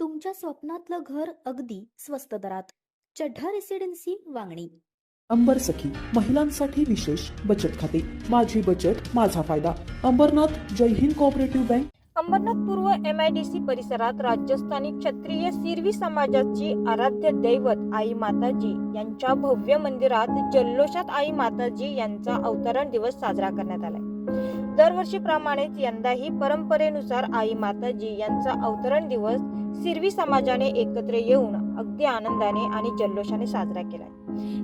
तुमच्या स्वप्नातलं घर अगदी स्वस्त दरात. चढ्ढा रेसिडेन्सी वांगणी. अंबर सखी महिलांसाठी विशेष बचत खाते. माझी बचत माझा फायदा. अंबरनाथ जय हिंद कोऑपरेटिव्ह बँक अंबरनाथ पूर्व एम आय डी सी परिसरात राजस्थानी क्षत्रिय सिरवी समाजाची आराध्य दैवत आई माताजी यांच्या भव्य मंदिरात जल्लोषात आई माताजी यांचा अवतरण दिवस साजरा करण्यात आलाय. दरवर्षीप्रमाणेच यंदाही परंपरेनुसार आई माताजी यांचा अवतरण दिवस सिरवी समाजाने एकत्र येऊन अगदी आनंदाने आणि जल्लोषाने साजरा केला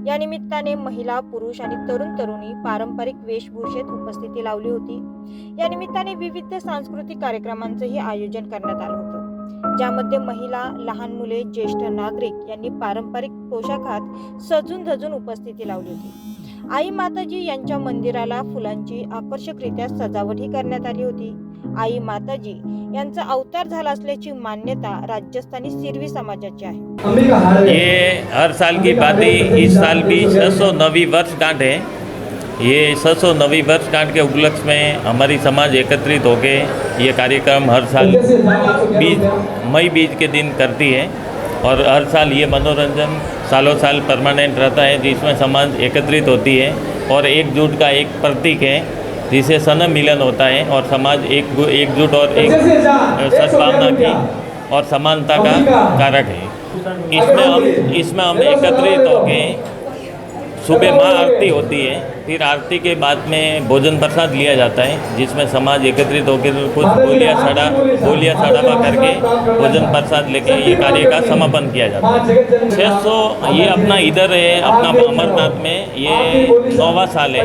या निमित्ताने महिला पुरुष आणि तरुण तरुणी पारंपरिक वेशभूषेत उपस्थिती लावली होती. या निमित्ताने विविध सांस्कृतिक कार्यक्रमांचंही आयोजन करण्यात आलं होतं. ज्यामध्ये महिला लहान मुले ज्येष्ठ नागरिक यांनी पारंपरिक पोशाखात सजून धजून उपस्थिती लावली होती. आई माताजी यांच्या मंदिराला फुलांची आकर्षकरित्या सजावटही करण्यात आली होती. आई माताजी यांचा अवतार झाला असल्याची मान्यता राजस्थानी सिरवी समाजाची आहे. ये हर साल की बात ही इस साल भी छः सौ नवी वर्षगांठ है। ये छः सौ नवी वर्षगांठ के उपलक्ष्य में हमारी समाज एकत्रित होके ये कार्यक्रम हर साल बीज मई बीज के दिन करती है। और हर साल ये मनोरंजन सालों साल परमानेंट रहता है जिसमें समाज एकत्रित होती है और एकजुट का एक प्रतीक है जिसे सन मिलन होता है और समाज एक एकजुट और एक सद्भावना की और समानता का कारक है। इसमें हम इसमें हम एकत्रित होके सुबह माँ आरती होती है, फिर आरती के बाद में भोजन प्रसाद लिया जाता है, जिसमें समाज एकत्रित होकर कुछ बोलियाँ सड़ा, बोलियाँ सड़ावा करके भोजन प्रसाद लेके ये कार्य का समापन किया जाता है। छः सौ, ये अपना इधर है, अपना अमरनाथ में, ये नौवा साल है।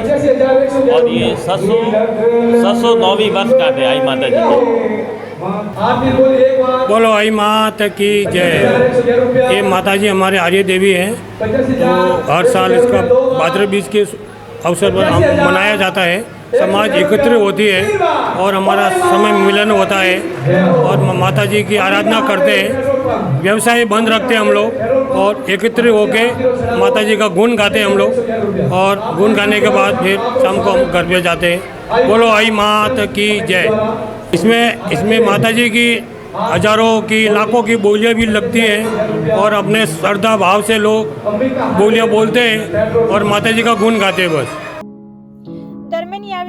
और ये छः सौ छः सौ नौवीं वर्ष का है, आई माता जी। की बोलो, आई मात की जय। ये माता जी हमारे आर्य देवी हैं। तो हर साल इसका भाद्र बीज के अवसर पर हम मनाया जाता है। समाज एकत्र होती है और हमारा समय मिलन होता है और माता जी की आराधना करते हैं। व्यवसाय बंद रखते हैं हम लोग और एकत्र होके माता जी का गुण गाते हैं हम लोग और गुण गाने के बाद फिर शाम को हम घर पे जाते हैं। बोलो, आई मात की जय। इसमें इसमें माता जी की हज़ारों की, लाखों की बोलियाँ भी लगती हैं और अपने श्रद्धा भाव से लोग बोलियाँ बोलते हैं और माता जी का गुण गाते हैं बस।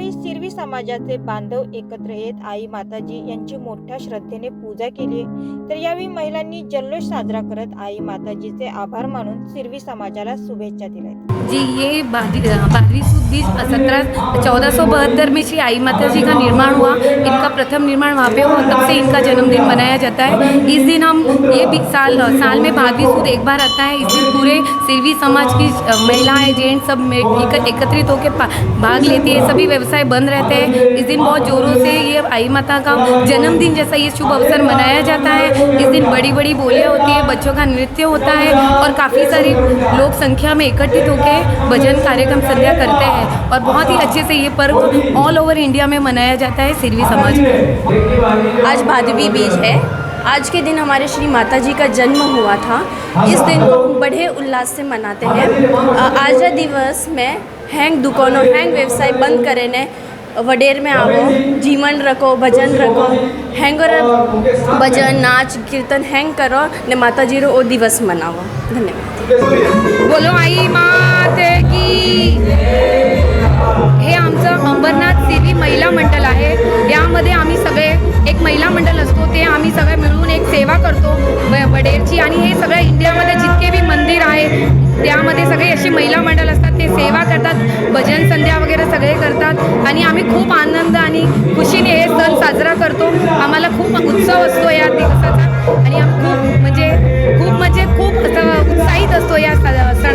यावेळी सिरवी समाजाचे बांधव एकत्र येत आई माताजी यांची मोठ्या श्रद्धेने पूजा केली. तर यावेळी महिलांनी जल्लोष साजरा करत आई माताजीचे आभार मानून सिरवी समाजाला शुभेच्छा दिल्या. जी ये बारहवीं बारहवीं सत्रह चौदह सौ बहत्तर में श्री आई माता जी का निर्माण हुआ. इनका प्रथम निर्माण वहाँ पे हुआ तब से इनका जन्मदिन मनाया जाता है. इस दिन हम ये भी साल साल में बारहवीं सूद एक बार आता है. इस दिन पूरे सिरवी समाज की महिलाएं जेंट्स सब एकत्रित होकर भाग लेती है. सभी व्यवसाय बंद रहते हैं। इस दिन बहुत जोरों से ये आई माता का जन्मदिन जैसा ये शुभ अवसर मनाया जाता है। इस दिन बड़ी बड़ी बोलियाँ होती है, बच्चों का नृत्य होता है और काफ़ी सारी लोग संख्या में एकत्रित होकर भजन कार्यक्रम संध्या करते हैं और बहुत ही अच्छे से ये पर्व ऑल ओवर इंडिया में मनाया जाता है सिरवी समाज में। आज भादवी बीज है। आज के दिन हमारे श्री माता जी का जन्म हुआ था। इस दिन को बड़े उल्लास से मनाते हैं। आजा दिवस में હેંગ દુકાનો હેંગ व्यवसाय बंद करे ने वडेर में आवो जीवन रखो भजन रखो નાચ કીર્તન भजन नाच कीर्तन માતાજીનો करो ने મનાવો रो ओ दिवस मनावो धन्यवाद। बोलो आई मात की। हे आमचं अंबरनाथ सेवी महिला मंडळ आहे. यामध्ये आम्ही सगळे एक महिला मंडळ असतो ते आम्ही सगळे मिळून एक सेवा करतो वडेरची. आणि हे सगळं इंडियामध्ये जितके बी मंदिर आहे त्यामध्ये सगळे अशी महिला मंडळ भजन संध्या वगैरे सगळे करतात. आणि आम्ही खूप आनंद आणि खुशीने हे सण साजरा करतो. आम्हाला खूप उत्सव असतो या दिवसाचा. आणि खूप म्हणजे खूप म्हणजे खूप उत्साहित असतो या सण